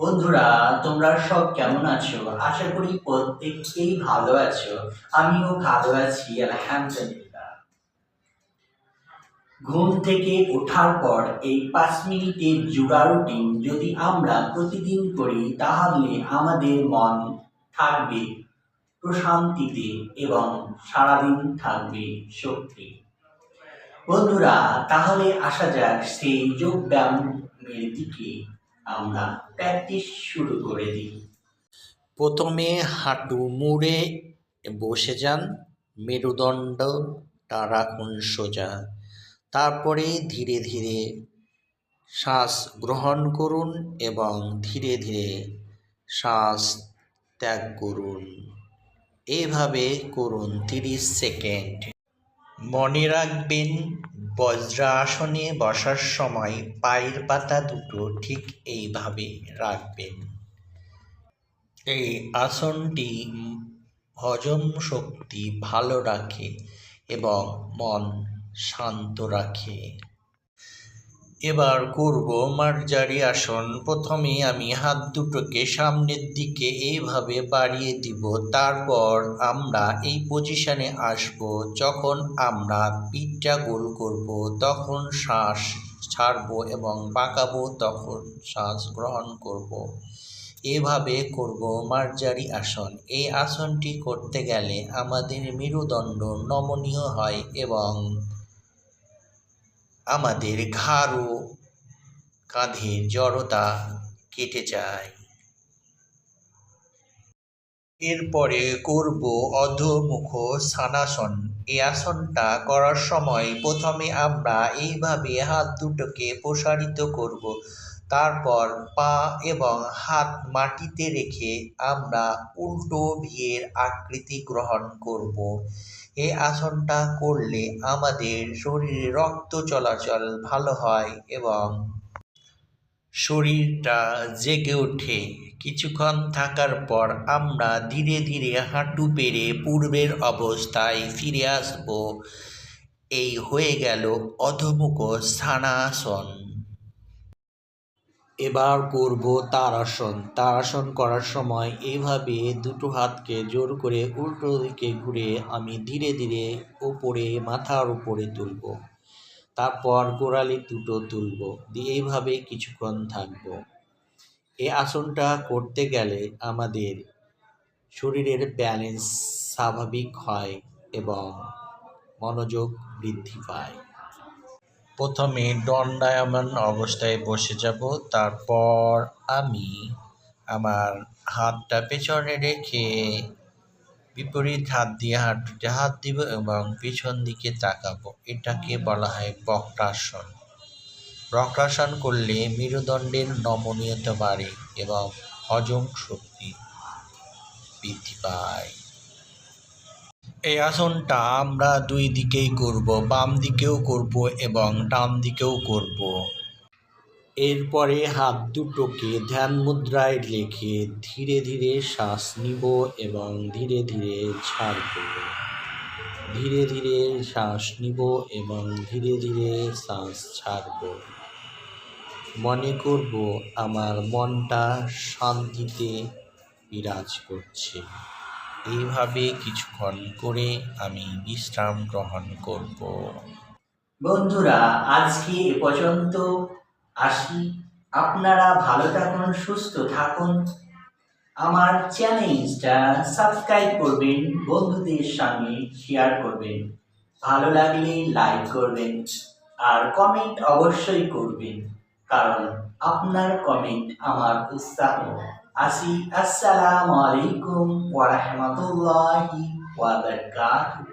বন্ধুরা, তোমরা সব কেমন আছো? আশা করি ভালো আছো। আমিও ভালো আছি, আলহামদুলিল্লাহ। ঘুম থেকে ওঠার পর এই পাঁচ মিনিটের যোগা রুটিন যদি আমরা প্রতিদিন করি, তাহলে আমাদের মন থাকবে। প্রশান্তিতে এবং সারাদিন থাকবে শক্তি। বন্ধুরা, তাহলে আসা যাক সেই যোগ ব্যায়ামের দিকে। আমরা প্র্যাকটিস শুরু করে দিই। প্রথমে হাঁটু মুড়ে বসে যান, মেরুদণ্ড মেরুদণ্ডটা রাখুন সোজা। তারপরে ধীরে ধীরে শ্বাস গ্রহণ করুন এবং ধীরে ধীরে শ্বাস ত্যাগ করুন। এভাবে করুন তিরিশ সেকেন্ড। মনে রাখবেন, বজ্রাসনে বসার সময় পায়ের পাতা দুটো ঠিক এইভাবে রাখবেন। এই আসনটি হজম শক্তি ভালো রাখে এবং মন শান্ত রাখে। এবার করব মার্জারি আসন। প্রথমে আমি হাত দুটোকে সামনের দিকে এইভাবে বাড়িয়ে দিব। তারপর আমরা এই পজিশনে আসব। যখন আমরা পিঠটা গোল করব, তখন শ্বাস ছাড়বো এবং বাঁকাবো তখন শ্বাস গ্রহণ করব। এভাবে করব মার্জারি আসন। এই আসনটি করতে গেলে আমাদের মেরুদণ্ড নমনীয় হয় এবং আমাদের ঘাড় কাঁধের জড়তা কেটে যায়। এরপরে করব অধমুখ সানাসন এই আসনটা করার সময় প্রথমে আমরা এইভাবে হাত দুটোকে প্রসারিত করব। তারপর পা এবং হাত মাটিতে রেখে আমরা উল্টো ভিয়ের আকৃতি গ্রহণ করব। এই আসনটা করলে আমাদের শরীরে রক্ত চলাচল ভালো হয় এবং শরীরটা জেগে ওঠে। কিছুক্ষণ থাকার পর আমরা ধীরে ধীরে হাঁটু পেরে পূর্বের অবস্থায় ফিরে আসব। এই হয়ে গেল অধমুখ স্থানাসন। এবার করব তারাসন তারাসন করার সময় এইভাবে দুটো হাতকে জোর করে উল্টো দিকে ঘুরে আমি ধীরে ধীরে ওপরে, মাথার উপরে তুলব। তারপর গোড়ালি দুটো তুলব, দিয়ে এইভাবে কিছুক্ষণ থাকব। এই আসনটা করতে গেলে আমাদের শরীরের ব্যালেন্স স্বাভাবিক হয় এবং মনোযোগ বৃদ্ধি পায়। প্রথমে দণ্ডায়মান অবস্থায় বসে যাব, তারপর আমি আমার হাতটা পেছনে রেখে বিপরীত হাত দিয়ে হাঁটুতে হাত দিব এবং পিছন দিকে তাকাবো। এটাকে বলা হয় বক্রাসন। বক্রাসন করলে মেরুদণ্ডের নমনীয়তা বাড়ে এবং হজম শক্তি বৃদ্ধি পায়। এই আসনটা আমরা দুই দিকেই করব, বাম দিকেও করব এবং ডান দিকেও করব। এরপরে হাত দুটোকে ধ্যান মুদ্রায় রেখে ধীরে ধীরে শ্বাস নিব এবং ধীরে ধীরে ছাড়ব। ধীরে ধীরে শ্বাস নিব এবং ধীরে ধীরে শ্বাস ছাড়ব। মনে করব আমার মনটা শান্তিতে বিরাজ করছে। এইভাবে কিছুক্ষণ করে আমি বিশ্রাম গ্রহণ করব। বন্ধুরা, আজকে এ পর্যন্ত আসি। আপনারা ভালো থাকুন, সুস্থ থাকুন। আমার চ্যানেলটা সাবস্ক্রাইব করবেন, বন্ধুদের সঙ্গে শেয়ার করবেন। ভালো লাগলে লাইক করবেন আর কমেন্ট অবশ্যই করবেন, কারণ আপনার কমেন্ট আমার উৎসাহ। আসি আসসালামু আলাইকুম ওয়া রাহমাতুল্লাহি ওয়া বারাকাতুহু।